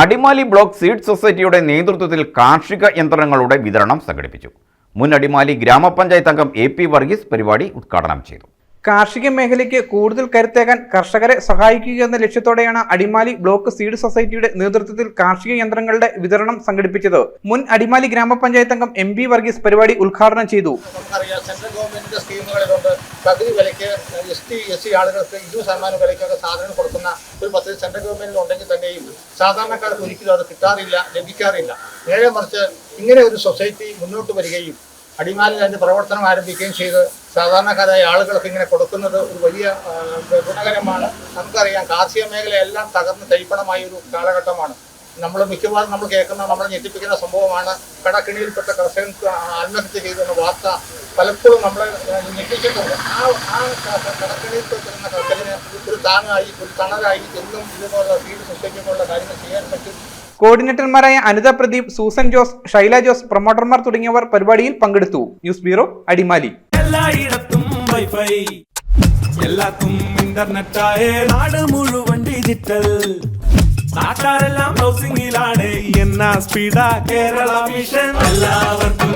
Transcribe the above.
Adimali block seed സൊസൈറ്റിയുടെ നേതൃത്വത്തിൽ കാർഷിക യന്ത്രങ്ങളുടെ വിതരണം സംഘടിപ്പിച്ചു. മുൻ അടിമാലി ഗ്രാമപഞ്ചായത്ത് അംഗം എ പി വർഗീസ് പരിപാടി ഉദ്ഘാടനം ചെയ്തു. കാർഷിക മേഖലയ്ക്ക് കൂടുതൽ കരുത്തേകാൻ കർഷകരെ സഹായിക്കുക എന്ന ലക്ഷ്യത്തോടെയാണ് അടിമാലി ബ്ലോക്ക് സീഡ് സൊസൈറ്റിയുടെ നേതൃത്വത്തിൽ കാർഷിക യന്ത്രങ്ങളുടെ വിതരണം സംഘടിപ്പിച്ചത്. മുൻ അടിമാലി ഗ്രാമപഞ്ചായത്ത് അംഗം എം ബി വർഗീസ് പരിപാടി ഉദ്ഘാടനം ചെയ്തു. സെൻട്രൽ ഗവൺമെന്റിന്റെ സ്കീമുകളിലുണ്ട് പകുതി വിലയ്ക്ക് എസ് ടി എസ് സി ആളുകൾക്ക് ഇരുപത് ശതമാനം വിലയ്ക്കൊക്കെ സാധനം കൊടുക്കുന്ന ഒരു പദ്ധതി സെൻട്രൽ ഗവൺമെന്റിൽ ഉണ്ടെങ്കിൽ സാധാരണക്കാർക്ക് ഒരിക്കലും അത് കിട്ടാറില്ല ലഭിക്കാറില്ല. നേരെ മറിച്ച് ഇങ്ങനെ ഒരു സൊസൈറ്റി മുന്നോട്ട് വരികയും അടിമാലിൽ അതിന്റെ പ്രവർത്തനം ആരംഭിക്കുകയും ചെയ്ത് സാധാരണക്കാരായ ആളുകൾക്ക് ഇങ്ങനെ കൊടുക്കുന്നത് ഒരു വലിയ ഗുണകരമാണ്. നമുക്കറിയാം കാർഷിക മേഖലയെല്ലാം തകർന്ന് തൈപ്പണമായ ഒരു കാലഘട്ടമാണ്. നമ്മൾ മിക്കവാറും നമ്മൾ കേൾക്കുന്ന നമ്മളെ ഞെട്ടിപ്പിക്കുന്ന സംഭവമാണ് കടക്കിണിയിൽപ്പെട്ട കർഷകർക്ക് ആത്മഹത്യ ചെയ്തെന്ന വാർത്ത പലപ്പോഴും നമ്മളെ ഞെട്ടിച്ചിട്ടുണ്ട്. ആ ആ ക- തരുന്ന കർഷകന് ഒരു താങ്ങായി ഒരു തണലായി എന്നും ഇതുപോലുള്ള വീട് സൃഷ്ടിക്കുമ്പോഴുള്ള കാര്യങ്ങൾ ചെയ്യാൻ പറ്റും. കോർഡിനേറ്റർമാരായ അനിത പ്രദീപ് സൂസൻ ജോസ് ഷൈല ജോസ് പ്രൊമോട്ടർമാർ തുടങ്ങിയവർ പരിപാടിയിൽ പങ്കെടുത്തു. News bureau Adimali. എല്ലായിടത്തും വൈഫൈ. എല്ലാത്തും ഇന്റർനെറ്റായേ നാട് മുഴുവൻ ഡിജിറ്റൽ. നാട്ടാരെല്ലാം ബ്രൗസിംഗിലാണ് എന്നാ സ്പീഡാ കേരള മിഷൻ എല്ലാവർക്കും